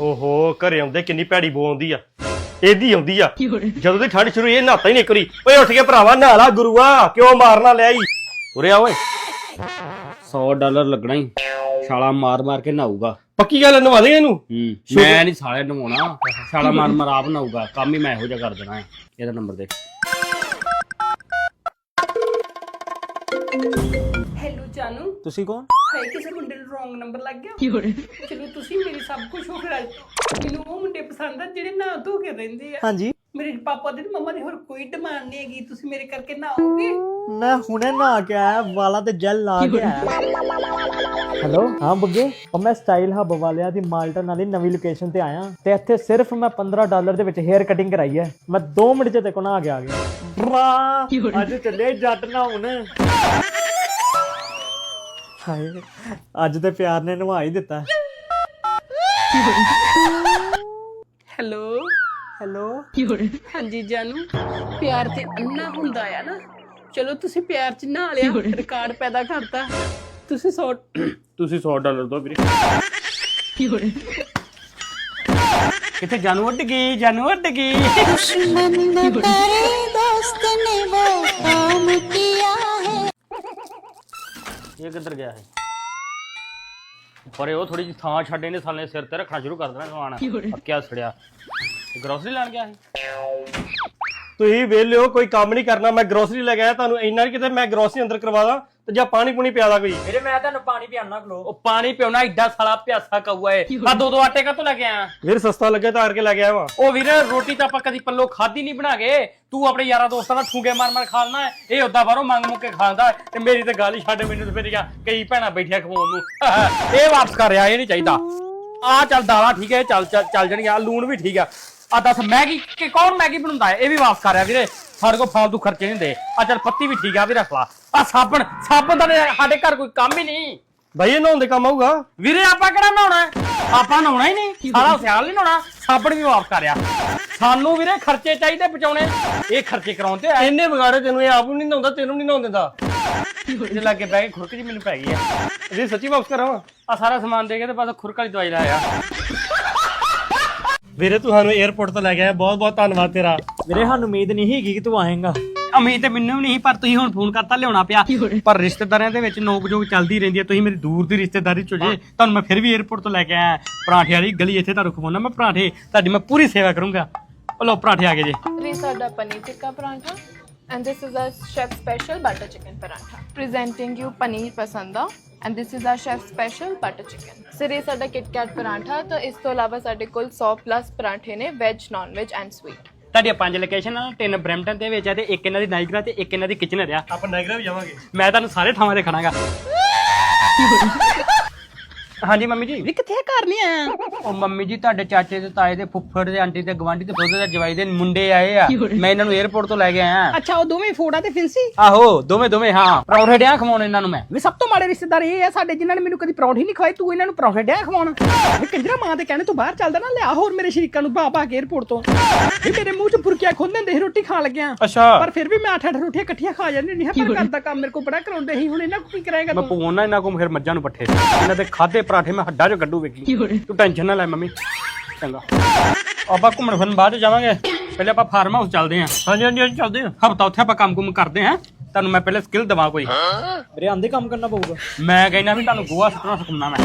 ਓਹੋ ਘਰੇ ਆਉਂਦੇ ਕਿੰਨੀ ਭੈੜੀ ਬੋ ਆਉਂਦੀ ਆ। ਇਹਦੀ ਆਉਂਦੀ ਆ। ਜਦੋਂ ਦੀ ਠੰਡ ਸ਼ੁਰੂ ਹੋਈ, ਇਹ ਨਹਾਤਾ ਹੀ ਨਹੀਂ ਕਰੀ ਓਏ ਉੱਠ ਕੇ ਭਰਾਵਾ ਨਹਾ ਲਾ ਗੁਰੂਆ ਕਿਉਂ ਮਾਰਨਾ ਲਿਆ ਈ ਉਰੇ ਆ ਓਏ। 100 ਡਾਲਰ ਲੱਗਣਾ ਹੀ ਛਾਲਾ ਮਾਰ ਮਾਰ ਕੇ ਨਹਾਊਗਾ। ਪੱਕੀ ਗੱਲ ਨਵਾ ਦੇ ਇਹਨੂੰ? ਹੂੰ ਮੈਂ ਨਹੀਂ ਸਾਲੇ ਨਵਾਉਣਾ। ਛਾਲਾ ਮਾਰ ਮਾਰ ਆਪ ਨਹਾਊਗਾ। ਕੰਮ ਹੀ ਮੈਂ ਇਹੋ ਜਿਹਾ ਕਰ ਦੇਣਾ ਹੈ ਇਹਦਾ ਨੰਬਰ ਦੇ। ਜਾਨੂ। ਤੁਸੀਂ ਕੌਣ? ਹਾਏ ਕਿਸੇ ਮੁੰਡੇ ਨੂੰ ਰੋਂਗ ਨੰਬਰ ਲੱਗ ਗਿਆ। ਚਲੋ ਤੁਸੀਂ ਮੇਰੀ ਸਭ ਕੁਝ ਹੋ ਫਿਰ ਮੈਨੂੰ ਉਹ ਮੁੰਡੇ ਪਸੰਦ ਆ ਜਿਹੜੇ ਨਾ ਧੋ ਕੇ ਰਹਿੰਦੇ ਆ। ਹਾਂਜੀ। ਮੇਰੇ ਪਾਪਾ ਦੇ ਤੇ ਮੰਮਾ ਦੀ ਹੋਰ ਕੋਈ ਡਿਮਾਂਡ ਨਹੀਂ ਹੈਗੀ। ਤੁਸੀਂ ਮੇਰੇ ਕਰਕੇ ਨਾ ਆਓਗੇ। ਮੈਂ ਹੁਣੇ ਨਹਾ ਕੇ ਆਇਆ ਵਾਲਾਂ ਤੇ ਜੈਲ ਲਾ ਕੇ ਆਇਆ। ਹੈਲੋ ਹਾਂ ਬੱਗੇ? ਉਹ ਮੈਂ ਸਟਾਈਲ ਹੱਬ ਵਾਲਿਆਂ ਦੀ ਮਾਲਟਨ ਵਾਲੀ ਨਵੀਂ ਲੋਕੇਸ਼ਨ ਤੇ ਆਇਆ। ਤੇ ਇੱਥੇ ਸਿਰਫ ਮੈਂ 15 ਡਾਲਰ ਦੇ ਵਿੱਚ ਹੇਅਰ ਕਟਿੰਗ ਕਰਾਈ ਹੈ। ਮੈਂ 2 ਮਿੰਟ ਚ ਤੇ ਕੋ ਨਹਾ ਕੇ ਆ ਗਿਆ। ਬਰਾ ਅੱਜ ਚੱਲੇ ਜੱਟ ਨਾ ਹੁਣ। ਹਾਏ ਅੱਜ ਤੇ ਪਿਆਰ ਨੇ ਨਵਾ ਹੀ ਦਿੱਤਾ। ਹੈਲੋ। ਹੈਲੋ। ਹਾਂਜੀ ਜਾਨੂ ਪਿਆਰ ਤੇ ਅੰਨਾ ਹੁੰਦਾ ਆ ਨਾ। ਚਲੋ ਤੁਸੀਂ ਪਿਆਰ ਚ ਨਾ ਲਿਆ ਰਿਕਾਰਡ ਪੈਦਾ ਕਰਤਾ। ਤੁਸੀਂ 100 ਤੁਸੀਂ 100 ਡਾਲਰ ਦੋ ਵੀਰੇ। ਕਿੱਥੇ ਜਾਨੂ ਉੱਡ ਗਈ ਜਾਨੂ ਉੱਡ ਗਈ। ਕਿੱਧਰ ਗਿਆ ਹੈ ਪਰੇ ਉਹ ਥੋੜੀ ਜਿਹੀ ਥਾਂ ਛੱਡੇ ਨੇ ਸਾਲੇ ਸਿਰ ਤੇ ਰੱਖਣਾ ਸ਼ੁਰੂ ਕਰ ਦੇਣਾ ਸਮਾਨ। ਪੱਕਿਆ ਸੜਿਆ। ਗਰੋਸਰੀ ਲੈਣ ਗਿਆ ਸੀ ਤੁਸੀਂ ਵੇਲਿਓ ਕੋਈ ਕੰਮ ਨਹੀਂ ਕਰਨਾ। ਮੈਂ ਗਰੋਸਰੀ ਲੈ ਕੇ ਆਇਆ ਤੁਹਾਨੂੰ। ਇੰਨਾ ਨਹੀਂ ਕਿਤੇ ਮੈਂ ਗਰੋਸਰੀ ਅੰਦਰ ਕਰਵਾ ਦਾਂ। ਤੇ ਜਾਂ ਪਾਣੀ ਪੂਣੀ ਪਿਆਦਾ ਕੋਈ? ਵੀਰੇ ਮੈਂ ਤੁਹਾਨੂੰ ਪਾਣੀ ਪਿਆਣਾ ਖਲੋ। ਉਹ ਪਾਣੀ ਪਿਉਣਾ ਏਡਾ ਸਾਲਾ ਪਿਆਸਾ ਕਊਆ ਏ। ਆ ਦੋ ਦੋ ਆਟੇ ਕਾਤੋਂ ਲੈ ਕੇ ਆਇਆ? ਵੀਰ ਸਸਤਾ ਲੱਗੇ ਤਾਂ ਕਰਕੇ ਲੈ ਕੇ ਆਇਆ ਵਾਂ। ਉਹ ਵੀਰ ਰੋਟੀ ਤਾਂ ਆਪਾਂ ਕਦੀ ਪੱਲੋ ਖਾਦੀ ਨਹੀਂ ਬਣਾ ਕੇ। ਤੂੰ ਆਪਣੇ ਯਾਰਾਂ ਦੋਸਤਾਂ ਨਾਲ ਠੂਗੇ ਮਾਰ ਮਾਰ ਖਾ ਲੈਣਾ ਇਹ ਓਦਾਂ ਬਾਹਰੋਂ ਮੰਗ ਮੁੱਕ ਕੇ ਖਾਂਦਾ ਹੈ, ਤੇ ਮੇਰੀ ਤੇ ਗੱਲ ਹੀ ਛੱਡ ਮੈਨੂੰ ਤੇ ਫਿਰ ਕਿਆ ਕਈ ਭੈਣਾਂ ਬੈਠੀਆਂ ਖਵਾਉਣ ਨੂੰ। ਇਹ ਵਾਪਸ ਕਰ ਰਿਹਾ ਇਹ ਨਹੀਂ ਚਾਹੀਦਾ। ਆ ਚੱਲ ਦਾਲਾਂ ਠੀਕ ਹੈ ਇਹ ਚੱਲ ਚੱਲ ਚੱਲ ਜਾਣਗੀਆਂ। ਆਹ ਲੂਣ ਵੀ ਠੀਕ ਆ। ਆ ਦੱਸ ਮੈਗੀ ਕਿ ਕੌਣ ਮੈਗੀ ਬਣਾਉਂਦਾ ਹੈ? ਇਹ ਵੀ ਵਾਪਸ ਕਰ ਰਿਹਾ ਵੀਰੇ। ਸਾਡੇ ਕੋਲ ਫਾਲਤੂ ਖਰਚੇ ਨਹੀਂ ਹੁੰਦੇ। ਆ ਚੱਲ ਪੱਤੀ ਵੀ ਠੀਕ ਆ ਵੀ ਰੱਖ ਲਾ। ਆ ਸਾਬਣ ਸਾਬਣ ਦਾ ਤਾਂ ਸਾਡੇ ਘਰ ਕੋਈ ਕੰਮ ਹੀ ਨਹੀਂ। ਭਾਈ ਇਹ ਨਹਾਉਣ ਦੇ ਕੰਮ ਆਊਗਾ? ਵੀਰੇ ਆਪਾਂ ਕਿਹੜਾ ਨਹਾਉਣਾ ਹੈ? ਆਪਾਂ ਨਹਾਉਣਾ ਹੀ ਨਹੀਂ। ਸਾਰਾ ਸਿਆਲ ਨਹੀਂ ਨਹਾਉਣਾ। ਸਾਬਣ ਵੀ ਵਾਪਸ ਕਰਿਆ ਸਾਨੂੰ ਵੀਰੇ ਖਰਚੇ ਚਾਹੀਦੇ ਬਚਾਉਣੇ ਇਹ ਖਰਚੇ ਕਰਾਉਣ ਤੇ ਆਏ। ਇੰਨੇ ਵਿਗਾੜੇ ਤੈਨੂੰ ਇਹ ਆਪ ਨੂੰ ਨਹੀਂ ਨਹਾਉਂਦਾ ਤੈਨੂੰ ਨਹੀਂ ਨਹਾਉਣ ਦਿੰਦਾ। ਇਹਦੇ ਲਾਗੇ ਬਹਿ ਕੇ ਖੁਰਕ ਜੀ ਮੈਨੂੰ ਪੈ ਗਈ ਆ। ਇਹ ਸੱਚੀ ਵਾਪਸ ਕਰਾਵਾਂ। ਆ ਸਾਰਾ ਸਮਾਨ ਦੇ ਕੇ ਤੇ ਬਸ ਖੁਰਕ ਵਾਲੀ ਦਵਾਈ ਲਾਇਆ ਵੀਰੇ ਤੂੰ ਸਾਨੂੰ 에어ਪੋਰਟ ਤੋਂ ਲੈ ਗਿਆ ਬਹੁਤ ਬਹੁਤ ਧੰਨਵਾਦ ਤੇਰਾ। ਵੀਰੇ ਸਾਨੂੰ ਉਮੀਦ ਨਹੀਂ ਸੀਗੀ ਕਿ ਤੂੰ ਆਏਂਗਾ। ਉਮੀਦ ਤੇ ਮੈਨੂੰ ਵੀ ਨਹੀਂ ਪਰ ਤੁਸੀਂ ਹੁਣ ਫੋਨ ਕਰਤਾ ਲਿਆਉਣਾ ਪਿਆ। ਪਰ ਰਿਸ਼ਤੇਦਾਰਾਂ ਦੇ ਵਿੱਚ ਨੋਕ-ਜੋਕ ਚੱਲਦੀ ਰਹਿੰਦੀ ਹੈ। ਤੁਸੀਂ ਮੇਰੀ ਦੂਰ ਦੀ ਰਿਸ਼ਤੇਦਾਰੀ ਚੋ ਜੇ ਤੁਹਾਨੂੰ ਮੈਂ ਫਿਰ ਵੀ 에어ਪੋਰਟ ਤੋਂ ਲੈ ਕੇ ਆਇਆ। ਪਰਾਂਠੇ ਵਾਲੀ ਗਲੀ ਇੱਥੇ ਤੁਹਾਨੂੰ ਖਵਾਉਣਾ। ਮੈਂ ਪਰਾਂਠੇ ਤੁਹਾਡੀ ਮੈਂ ਪੂਰੀ ਸੇਵਾ ਕਰੂੰਗਾ। ਲੋ ਪਰਾਂਠੇ ਆ ਗਏ ਜੀ। ਵੀ ਸਾਡਾ paneer tikka paratha and this is a chef special butter chicken paratha. Presenting you paneer pasanda and this is our chef special butter chicken. Sir ਇਹ ਸਾਡਾ KitKat ਪਰਾਂਠਾ ਤਾਂ ਇਸ ਤੋਂ ਇਲਾਵਾ ਸਾਡੇ ਕੋਲ 100 ਪਲੱਸ ਪਰਾਂਠੇ ਨੇ veg non veg and sweet ਤੁਹਾਡੀਆਂ ਪੰਜ ਲੋਕੇਸ਼ਨ ਆ ਤਿੰਨ ਬ੍ਰੈਂਪਟਨ ਦੇ ਵਿੱਚ ਆ ਤੇ ਇੱਕ ਇਹਨਾਂ ਦੀ ਨਾਈਗਰਾ ਤੇ ਇੱਕ ਇਹਨਾਂ ਦੀ ਕਿਚਨ ਆ ਆਪਾਂ ਨਾਇਗਰਾ ਵੀ ਜਾਵਾਂਗੇ। ਮੈਂ ਤੁਹਾਨੂੰ ਸਾਰੇ ਥਾਵਾਂ ਤੇ ਖੜਾਂਗਾ ਹਾਂਜੀ ਮੰਮੀ ਜੀ। ਵੀ ਕਿੱਥੇ ਘਰ ਨਹੀਂ ਆਇਆ ਉਹ ਮੰਮੀ ਜੀ ਤੁਹਾਡੇ ਚਾਚੇ ਦੇ ਤਾਏ ਦੇ ਫੁੱਫੜ ਦੇ ਆਂਟੀ ਦੇ ਗਵਾਂਢੀ ਤੇ ਫੁੱਫੜ ਦੇ ਜਵਾਈ ਦੇ ਮੁੰਡੇ ਆਏ ਆ। ਮੈਂ ਇਹਨਾਂ ਨੂੰ 에어ਪੋਰਟ ਤੋਂ ਲੈ ਕੇ ਆਇਆ। ਅੱਛਾ ਉਹ ਦੋਵੇਂ ਫੋੜਾ ਤੇ ਫਿੰਸੀ? ਆਹੋ ਦੋਵੇਂ ਦੋਵੇਂ ਹਾਂ। ਪਰੌਂਠੇ ਡਿਆ ਖਵਾਉਣ ਇਹਨਾਂ ਨੂੰ ਮੈਂ। ਵੀ ਸਭ ਤੋਂ ਮਾੜੇ ਰਿਸ਼ਤੇਦਾਰ ਇਹ ਆ ਸਾਡੇ ਜਿਨ੍ਹਾਂ ਨੇ ਮੈਨੂੰ ਕਦੀ ਪਰੌਂਠੇ ਨਹੀਂ ਖਵਾਏ ਤੂੰ ਇਹਨਾਂ ਨੂੰ ਪਰੌਂਠੇ ਡਿਆ ਖਵਾਉਣ। ਕੰਜਰਾ ਮਾਂ ਦੇ ਕਹਿਣੇ ਤੂੰ ਬਾਹਰ ਚੱਲਦਾ ਨਾ ਲਿਆ ਹੋਰ ਮੇਰੇ ਸ਼ਰੀਕਾਂ ਨੂੰ ਬਾਬਾ ਕੇ 에어ਪੋਰਟ ਤੋਂ। ਇਹ ਮੇਰੇ ਮੂੰਹ 'ਚ ਫੁਰਕੀਆਂ ਖੋਲਣ ਦੇ ਰੋਟੀ ਖਾਣ ਲੱਗਿਆ। ਅੱਛਾ। ਪਰ ਫਿਰ ਵੀ ਮੈਂ 8-8 ਰੋਟੀਆਂ ਇਕੱਠੀਆਂ ਖਾ ਜਾਂਦੀ ਨਹੀਂ ਪਰ ਘਰ ਕੰਮ ਮੇਰੇ ਕੋਲ ਬੜਾ ਕਰਾਉਂਦੇ ਸੀ ਹੁਣ ਇਹਨਾਂ ਕੋਲ ਕੀ ਕਰਾਏਗਾ ਮੈਂ ਪਵਾਉਣਾ ਇਹਨਾਂ ਕੋਲ ਫਿਰ ਮੱਝਾਂ ਨੂੰ ਪੱਠੇ। ਇਹਨਾਂ ਦੇ ਖਾਦੇ ਪਰਾਠੇ ਮੈਂ ਹੱਡਾਂ 'ਚ ਕੱਢੂ ਵੇਖੀ। ਤੂੰ ਟੈਨਸ਼ਨ ਨਾ ਲੈ ਮੰਮੀ। ਚੰਗਾ। ਆਪਾਂ ਘੁੰਮਣ ਫਿਰਨ ਬਾਅਦ 'ਚ ਜਾਵਾਂਗੇ। ਪਹਿਲੇ ਆਪਾਂ ਫਾਰਮ ਹਾਊਸ ਚੱਲਦੇ ਆਂ। ਹਾਂਜੀ ਹਾਂਜੀ ਹਾਂਜੀ, ਚੱਲਦੇ ਆ। ਹਫਤਾ ਉੱਥੇ ਆਪਾਂ ਕੰਮ ਕੁਮ ਕਰਦੇ ਆਂ। ਤੁਹਾਨੂੰ ਮੈਂ ਪਹਿਲੇ ਸਕਿੱਲ ਦਵਾਂ ਕੋਈ। ਵੀਰੇ ਆਂਦੇ ਕੰਮ ਕਰਨਾ ਪਊਗਾ। ਮੈਂ ਕਹਿੰਦਾ ਵੀ ਤੁਹਾਨੂੰ ਗੋਆ ਸੁੱਟਣਾ ਸਿਖਾਉਣਾ ਮੈਂ।